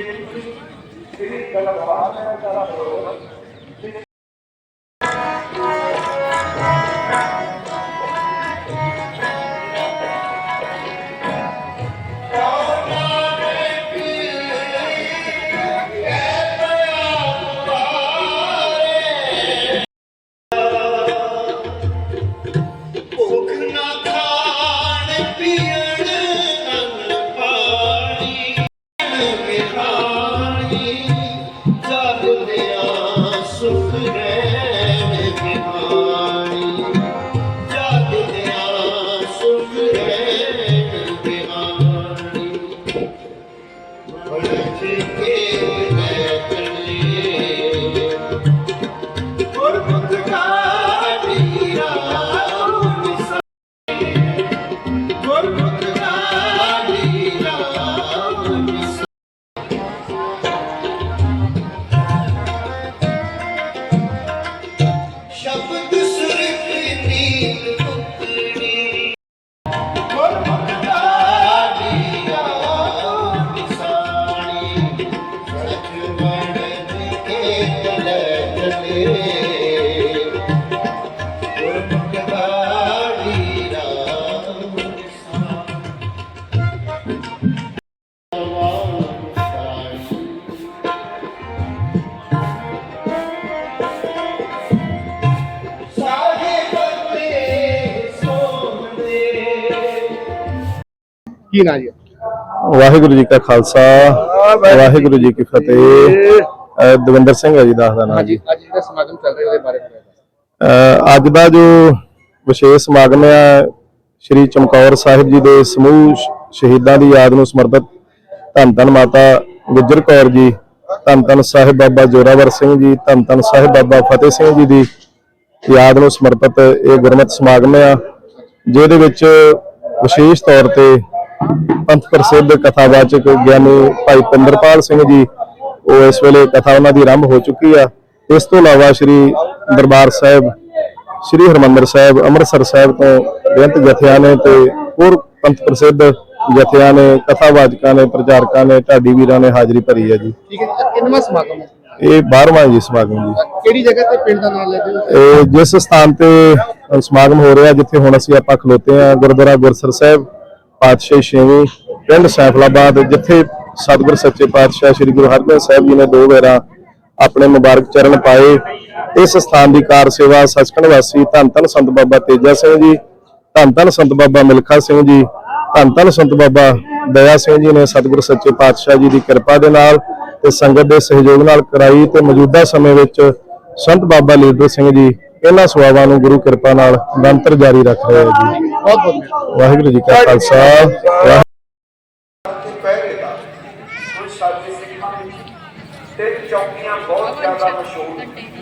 tienen, tienen ਕੀ ਨਾ ਜੀ? ਵਾਹਿਗੁਰੂ ਜੀ ਕਾ ਖਾਲਸਾ ਵਾਹਿਗੁਰੂ ਜੀ ਕੀ ਫਤਿਹ। ਦਵਿੰਦਰ ਸਿੰਘ ਹੈ ਜੀ ਦੱਸਦਾ ਨਾਮ ਜੀ। ਜਿਹੜਾ ਸਮਾਗਮ ਚੱਲ ਰਿਹਾ ਉਹਦੇ ਬਾਰੇ ਥੋੜ੍ਹਾ ਅਹ ਅੱਜ ਦਾ ਜੋ ਵਿਸ਼ੇਸ਼ ਸਮਾਗਮ ਹੈ, ਸ਼੍ਰੀ ਚਮਕੌਰ ਸਾਹਿਬ ਜੀ ਦੇ ਸਮੂਹ ਸ਼ਹੀਦਾਂ ਦੀ ਯਾਦ ਨੂੰ ਸਮਰਪਿਤ ਧੰਨ ਧੰਨ ਮਾਤਾ ਗੁਜਰ ਕੌਰ ਜੀ, ਧੰਨ ਧੰਨ ਸਾਹਿਬ ਬਾਬਾ ਜੋਰਾਵਰ ਸਿੰਘ ਜੀ, ਧੰਨ ਧੰਨ ਸਾਹਿਬ ਬਾਬਾ ਫਤਿਹ ਸਿੰਘ ਜੀ ਦੀ ਯਾਦ ਨੂੰ ਸਮਰਪਿਤ ਇਹ ਗੁਰਮਤਿ ਸਮਾਗਮ ਆ, ਜਿਹਦੇ ਵਿੱਚ ਵਿਸ਼ੇਸ਼ ਤੌਰ ਤੇ ਪੰਥ ਪ੍ਰਸਿੱਧ ਕਥਾਵਾਚਕ ਗਿਆਨੀ ਭਾਈ ਪਿੰਦਰਪਾਲ ਸਿੰਘ ਜੀ, ਉਹ ਇਸ ਵੇਲੇ ਕਥਾ ਉਹਨਾਂ ਦੀ ਆਰੰਭ ਹੋ ਚੁੱਕੀ ਆ। ਇਸ ਤੋਂ ਇਲਾਵਾ ਸ੍ਰੀ ਦਰਬਾਰ ਸਾਹਿਬ ਸ੍ਰੀ ਹਰਮੰਦਰ ਸਾਹਿਬ ਅੰਮ੍ਰਿਤਸਰ ਸਾਹਿਬ ਤੋਂ ਬੇਅੰਤ ਜਥਿਆਂ ਨੇ ਤੇ ਹੋਰ ਪੰਥ ਪ੍ਰਸਿੱਧ ਜਥਿਆਂ ਨੇ ਕਥਾਵਾਚਕਾਂ ਨੇ ਪ੍ਰਚਾਰਕਾਂ ਨੇ ਢਾਡੀ ਵੀਰਾਂ ਨੇ ਹਾਜ਼ਰੀ ਭਰੀ ਹੈ ਜੀ। ਠੀਕ ਹੈ ਕਿੰਨਵਾਂ ਸਮਾਗਮ ਹੈ? ਇਹ 12ਵਾਂ ਜੀ ਸਮਾਗਮ ਜੀ। ਕਿਹੜੀ ਜਗ੍ਹਾ ਤੇ ਪਿੰਡ ਦਾ ਨਾਮ ਹੋ ਇਹ ਜਿਸ ਸਥਾਨ ਤੇ ਸਮਾਗਮ ਹੋ ਰਿਹਾ ਜਿੱਥੇ ਹੁਣ ਅਸੀਂ ਆਪਾਂ ਖਲੋਤੇ ਆ ਗੁਰਦੁਆਰਾ ਗੁਰਸਰ ਸਾਹਿਬ ਪਾਤਸ਼ਾਹੀ ਛੇਵੀਂ ਪਿੰਡ ਸੈਫਲਾਬਾਦ ਜਿੱਥੇ ਸਤਿਗੁਰ ਸੱਚੇ ਪਾਤਸ਼ਾਹ ਸ੍ਰੀ ਗੁਰੂ ਹਰਗੋਬਿੰਦ ਸਾਹਿਬ ਜੀ ਨੇ ਦੋ ਵਾਰਾਂ ਆਪਣੇ ਮੁਬਾਰਕ ਚਰਨ ਪਾਏ। ਇਸ ਸਥਾਨ ਦੀ ਕਾਰ ਸੇਵਾ ਸਸਕਣ ਵਾਸੀ ਧੰਨ ਧੰਨ ਸੰਤ ਬਾਬਾ ਤੇਜਾ ਸਿੰਘ ਜੀ, ਧੰਨ ਧੰਨ ਸੰਤ ਬਾਬਾ ਮਿਲਖਾ ਸਿੰਘ ਜੀ, ਧੰਨ ਧੰਨ ਸੰਤ ਬਾਬਾ ਦਇਆ ਸਿੰਘ ਜੀ ਨੇ ਸਤਿਗੁਰ ਸੱਚੇ ਪਾਤਸ਼ਾਹ ਜੀ ਦੀ ਕਿਰਪਾ ਦੇ ਨਾਲ ਤੇ ਸੰਗਤ ਦੇ ਸਹਿਯੋਗ ਨਾਲ ਕਰਾਈ ਤੇ ਮੌਜੂਦਾ ਸਮੇਂ ਵਿੱਚ ਸੰਤ ਬਾਬਾ ਲੀਡਰ ਸਿੰਘ ਜੀ ਇਹਨਾਂ ਸਵਾਵਾਂ ਨੂੰ ਗੁਰੂ ਕਿਰਪਾ ਨਾਲ ਬੰਤਰ ਜਾਰੀ ਰੱਖ ਰਹੇ ਹੋ ਜੀ। ਵਾਹਿਗੁਰੂ ਜੀ ਕਾ ਖਾਲਸਾ ਵਾਹਿਗੁਰੂ ਜੀ ਕੀ ਫਤਿਹ ਤਿੰਨ ਚੌਕੀਆਂ ਬਹੁਤ ਜ਼ਿਆਦਾ ਮਸ਼ਹੂਰ